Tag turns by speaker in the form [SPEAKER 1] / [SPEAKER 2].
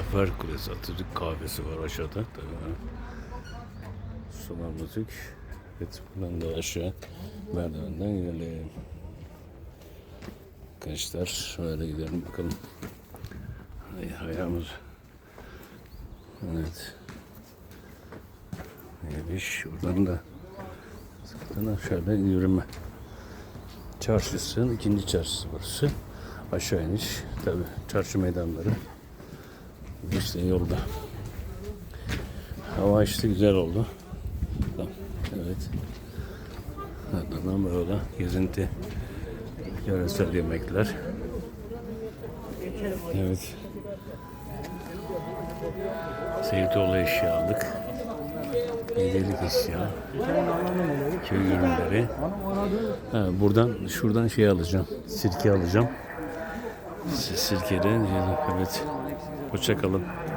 [SPEAKER 1] Zafer Kulesi Atatürk kahvesi var aşağıda. Tabii. Sunar müzik. Evet buradan da aşağı merdivenden ilerleyelim. Arkadaşlar şöyle gidelim bakalım. Ay, ayağımız. Evet. Neymiş? Oradan da zaten aşağıda yürüme. Çarşısının ikinci çarşısı burası. Aşağı iniş. Tabi çarşı meydanları. İşte yolda. Hava işte güzel oldu. Evet. Ardından böyle gezinti. Yöresel yemekler. Evet. Seyitoğlu eşya aldık. Hediyelik eşya. Köy ürünleri. Ha, buradan şuradan şey alacağım. Sirke alacağım. Sirkeden evet. Hoşça kalın.